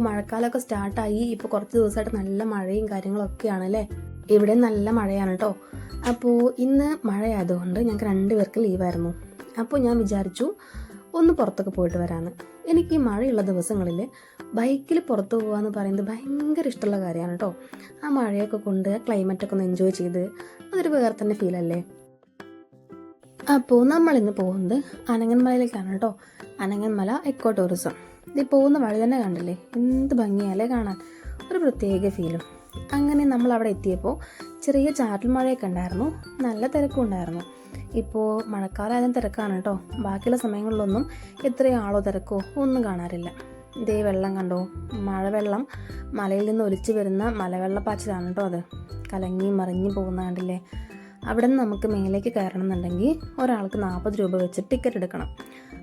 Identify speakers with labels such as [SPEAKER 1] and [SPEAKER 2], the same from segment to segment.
[SPEAKER 1] മഴക്കാലമൊക്കെ സ്റ്റാർട്ടായി. ഇപ്പോൾ കുറച്ച് ദിവസമായിട്ട് നല്ല മഴയും കാര്യങ്ങളൊക്കെയാണ് അല്ലേ? ഇവിടെ നല്ല മഴയാണ് കേട്ടോ അപ്പോൾ ഇന്ന് മഴയായതുകൊണ്ട് ഞങ്ങൾക്ക് രണ്ടുപേർക്ക് ലീവായിരുന്നു. അപ്പോൾ ഞാൻ വിചാരിച്ചു ഒന്ന് പുറത്തൊക്കെ പോയിട്ട് വരാമെന്ന് എനിക്ക് ഈ മഴയുള്ള ദിവസങ്ങളിൽ ബൈക്കിൽ പുറത്ത് പോകാമെന്ന് പറയുന്നത് ഭയങ്കര ഇഷ്ടമുള്ള കാര്യമാണ് കേട്ടോ ആ മഴയൊക്കെ കൊണ്ട് ക്ലൈമറ്റ് ക്ലൈമറ്റൊക്കെ ഒന്ന് എൻജോയ് ചെയ്ത് അതൊരു വേറെ തന്നെ ഫീലല്ലേ അപ്പോൾ നമ്മളിന്ന് പോകുന്നത് അനങ്ങൻമലയിലേക്കാണ് കേട്ടോ അനങ്ങൻമല എക്കോ ടൂറിസം ഇത് പോകുന്ന വഴി തന്നെ കണ്ടില്ലേ? എന്ത് ഭംഗിയാലേ കാണാൻ. ഒരു പ്രത്യേക ഫീലും അങ്ങനെ നമ്മൾ അവിടെ എത്തിയപ്പോൾ ചെറിയ ചാറ്റൽ മഴയൊക്കെ ഉണ്ടായിരുന്നു. നല്ല തിരക്കും ഉണ്ടായിരുന്നു. ഇപ്പോൾ മഴക്കാലമായാലും തിരക്കാണ് കേട്ടോ. ബാക്കിയുള്ള സമയങ്ങളിലൊന്നും എത്രയും ആളോ തിരക്കോ ഒന്നും കാണാറില്ല. ഇതേ വെള്ളം കണ്ടോ? മഴവെള്ളം മലയിൽ നിന്ന് ഒലിച്ചു വരുന്ന മലവെള്ളപ്പാച്ചിലാണ് കേട്ടോ അത്. കലങ്ങി മറിഞ്ഞു പോകുന്ന കണ്ടില്ലേ? അവിടെ നിന്ന് നമുക്ക് മേലേക്ക് കയറണം എന്നുണ്ടെങ്കിൽ ഒരാൾക്ക് നാൽപ്പത് രൂപ വെച്ച് ടിക്കറ്റ് എടുക്കണം.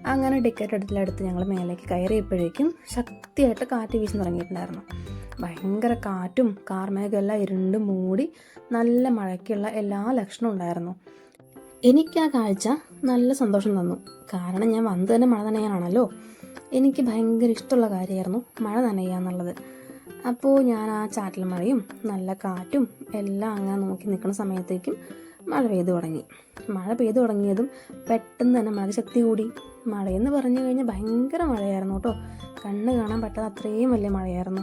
[SPEAKER 1] അങ്ങനെ ടിക്കറ്റ് എടുത്തിലെടുത്ത് ഞങ്ങൾ മേലേക്ക് കയറിയപ്പോഴേക്കും ശക്തിയായിട്ട് കാറ്റ് വീശി തുടങ്ങിയിട്ടുണ്ടായിരുന്നു ഭയങ്കര കാറ്റും കാർമേഘം എല്ലാം ഇരുണ്ട് മൂടി നല്ല മഴയ്ക്കുള്ള എല്ലാ ലക്ഷണവും ഉണ്ടായിരുന്നു. എനിക്ക് ആ കാഴ്ച നല്ല സന്തോഷം തന്നു. കാരണം ഞാൻ വന്ന് തന്നെ മഴ നനയാനാണല്ലോ. എനിക്ക് ഭയങ്കര ഇഷ്ടമുള്ള കാര്യമായിരുന്നു മഴ നനയുക എന്നുള്ളത്. അപ്പോൾ ഞാൻ ആ ചാറ്റൽ മഴയും നല്ല കാറ്റും എല്ലാം അങ്ങനെ നോക്കി നിൽക്കുന്ന സമയത്തേക്കും മഴ പെയ്തു തുടങ്ങി. മഴ പെയ്തു തുടങ്ങിയതും പെട്ടെന്ന് തന്നെ മഴ ശക്തി കൂടി. മഴയെന്ന് പറഞ്ഞു കഴിഞ്ഞാൽ ഭയങ്കര മഴയായിരുന്നു കേട്ടോ. കണ്ണ് കാണാൻ പറ്റാത്ത അത്രയും വലിയ മഴയായിരുന്നു.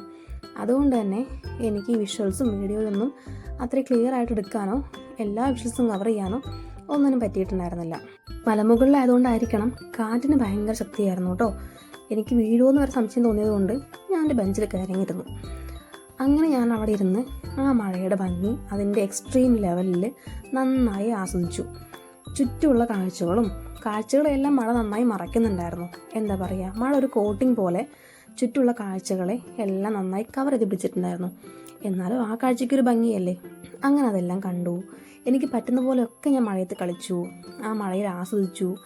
[SPEAKER 1] അതുകൊണ്ട് തന്നെ എനിക്ക് ഈ വിഷ്വൽസും വീഡിയോയൊന്നും അത്ര ക്ലിയർ ആയിട്ട് എടുക്കാനോ എല്ലാ വിഷ്വൽസും കവർ ചെയ്യാനോ ഒന്നിനും പറ്റിയിട്ടുണ്ടായിരുന്നില്ല. മലമുകളിലായതുകൊണ്ടായിരിക്കണം കാറ്റിന് ഭയങ്കര ശക്തിയായിരുന്നു കേട്ടോ. എനിക്ക് വീഴുമെന്ന് വരെ സംശയം തോന്നിയതുകൊണ്ട് ഞാൻ എന്റെ ബെഞ്ചിൽ കയറിയിരുന്നു അങ്ങനെ ഞാൻ അവിടെ ഇരുന്ന് ആ മഴയുടെ ഭംഗി അതിന്റെ എക്സ്ട്രീം ലെവലിൽ നന്നായി ആസ്വദിച്ചു. ചുറ്റുമുള്ള കാഴ്ചകളും കാഴ്ചകളെല്ലാം മഴ നന്നായി മറയ്ക്കുന്നുണ്ടായിരുന്നു. എന്താ പറയുക മഴ ഒരു കോട്ടിംഗ് പോലെ ചുറ്റുമുള്ള കാഴ്ചകളെ എല്ലാം നന്നായി കവർ ചെയ്ത് പിടിച്ചിട്ടുണ്ടായിരുന്നു. എന്നാലും ആ കാഴ്ചയ്ക്കൊരു ഭംഗിയല്ലേ? അങ്ങനെ അതെല്ലാം കണ്ടു. എനിക്ക് പറ്റുന്ന പോലെയൊക്കെ ഞാൻ മഴയത്ത് കളിച്ചു. ആ മഴയിൽ ആസ്വദിച്ചു.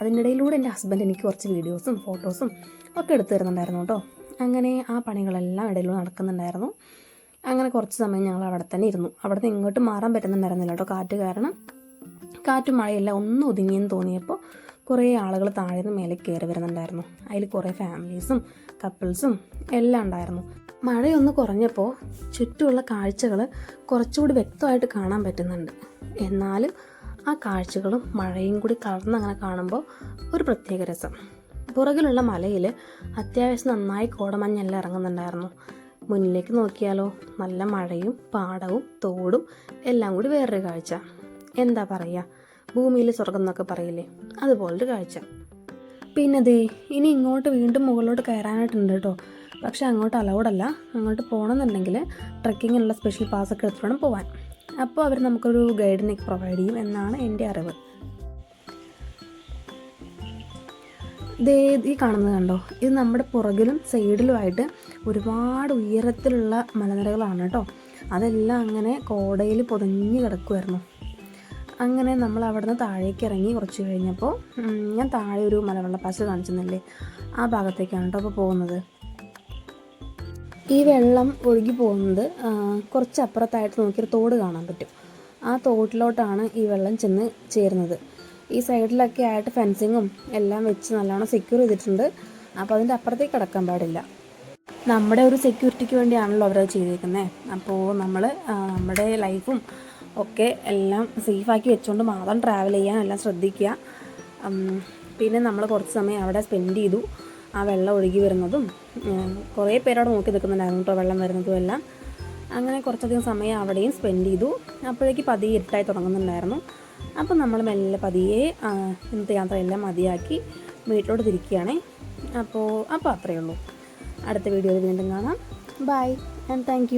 [SPEAKER 1] അതിന്റെ ഇടയിലൂടെ എന്റെ ഹസ്ബൻഡ് എനിക്ക് കുറച്ച് വീഡിയോസും ഫോട്ടോസും ഒക്കെ എടുത്തു തരുന്നുണ്ടായിരുന്നു കേട്ടോ. അങ്ങനെ ആ പണികളെല്ലാം ഇടയിലൂടെ നടക്കുന്നുണ്ടായിരുന്നു. അങ്ങനെ കുറച്ച് സമയം ഞങ്ങൾ അവിടെ തന്നെ ഇരുന്നു. അവിടെ നിന്ന് ഇങ്ങോട്ട് മാറാൻ പറ്റുന്നുണ്ടായിരുന്നില്ല കേട്ടോ കാറ്റ് കാരണം. കാറ്റും മഴയെല്ലാം ഒന്നും ഒതുങ്ങിയെന്ന് തോന്നിയപ്പോൾ കുറേ ആളുകൾ താഴെ നിന്ന് മേലെ കയറി വരുന്നുണ്ടായിരുന്നു. അതിൽ കുറേ ഫാമിലീസും കപ്പിൾസും എല്ലാം ഉണ്ടായിരുന്നു. മഴയൊന്ന് കുറഞ്ഞപ്പോൾ ചുറ്റുമുള്ള കാഴ്ചകൾ കുറച്ചുകൂടി വ്യക്തമായിട്ട് കാണാൻ പറ്റുന്നുണ്ട്. എന്നാലും ആ കാഴ്ചകളും മഴയും കൂടി കലർന്ന് അങ്ങനെ കാണുമ്പോൾ ഒരു പ്രത്യേക രസം. പുറകിലുള്ള മലയിൽ അത്യാവശ്യം നന്നായി കോടമഞ്ഞെല്ലാം ഇറങ്ങുന്നുണ്ടായിരുന്നു. മുന്നിലേക്ക് നോക്കിയാലോ നല്ല മഴയും പാടവും തോടും എല്ലാം കൂടി വേറൊരു കാഴ്ച. എന്താ പറയുക ഭൂമിയിൽ സ്വർഗം എന്നൊക്കെ പറയില്ലേ അതുപോലൊരു കാഴ്ച. പിന്നെ ദേ ഇനി ഇങ്ങോട്ട് വീണ്ടും മുകളിലോട്ട് കയറാനായിട്ടുണ്ട് കേട്ടോ. പക്ഷെ അങ്ങോട്ട് അലൗഡല്ല അങ്ങോട്ട് പോകണമെന്നുണ്ടെങ്കിൽ ട്രക്കിങ്ങിനുള്ള സ്പെഷ്യൽ പാസ്സൊക്കെ എടുത്തിട്ട് വേണം പോവാൻ. അപ്പോൾ അവർ നമുക്കൊരു ഗൈഡിനെ പ്രൊവൈഡ് ചെയ്യും എന്നാണ് എന്റെ അറിവ്. ദേ ഈ കാണുന്നത് കണ്ടോ? ഇത് നമ്മുടെ പുറകിലും സൈഡിലുമായിട്ട് ഒരുപാട് ഉയരത്തിലുള്ള മലനിരകളാണ് കേട്ടോ. അതെല്ലാം അങ്ങനെ കോടയിൽ പൊതിഞ്ഞ് കിടക്കുമായിരുന്നു അങ്ങനെ നമ്മൾ അവിടെ നിന്ന് താഴേക്ക് ഇറങ്ങി കുറച്ച് കഴിഞ്ഞപ്പോൾ ഞാൻ താഴെ ഒരു മലവെള്ളപ്പാച്ച് കാണിച്ചെന്നില്ലേ? ആ ഭാഗത്തേക്കാണ് കേട്ടോ അപ്പോൾ പോകുന്നത്. ഈ വെള്ളം ഒഴുകി പോകുന്നത് കുറച്ച് അപ്പുറത്തായിട്ട് നോക്കിയൊരു തോട് കാണാൻ പറ്റും. ആ തോട്ടിലോട്ടാണ് ഈ വെള്ളം ചെന്ന് ചേരുന്നത്. ഈ സൈഡിലൊക്കെ ആയിട്ട് ഫെൻസിങ്ങും എല്ലാം വെച്ച് നല്ലോണം സെക്യൂർ ചെയ്തിട്ടുണ്ട്. അപ്പോൾ അതിന്റെ അപ്പുറത്തേക്ക് കിടക്കാൻ പാടില്ല. നമ്മുടെ ഒരു സെക്യൂരിറ്റിക്ക് വേണ്ടിയാണല്ലോ അവരത് ചെയ്തേക്കുന്നത് അപ്പോൾ നമ്മൾ നമ്മുടെ ലൈഫും ഒക്കെ എല്ലാം സേഫാക്കി വെച്ചുകൊണ്ട് മാത്രം ട്രാവൽ ചെയ്യാൻ എല്ലാം ശ്രദ്ധിക്കുക. പിന്നെ നമ്മൾ കുറച്ച് സമയം അവിടെ സ്പെൻഡ് ചെയ്തു. ആ വെള്ളം ഒഴുകി വരുന്നതും കുറേ പേരവിടെ നോക്കി നിൽക്കുന്നുണ്ടായിരുന്നു കേട്ടോ വെള്ളം വരുന്നതും എല്ലാം. അങ്ങനെ കുറച്ചധികം സമയം അവിടെയും സ്പെൻഡ് ചെയ്തു. അപ്പോഴേക്ക് പതിയെ ഇരുട്ടായി തുടങ്ങുന്നുണ്ടായിരുന്നു. അപ്പം നമ്മൾ മെല്ലെ പതിയെ ഇന്നത്തെ യാത്രയെല്ലാം മതിയാക്കി വീട്ടിലോട്ട് തിരിക്കുകയാണേ. അപ്പോൾ അപ്പോൾ അത്രയേ ഉള്ളൂ. അടുത്ത വീഡിയോയിൽ വീണ്ടും കാണാം. By and thank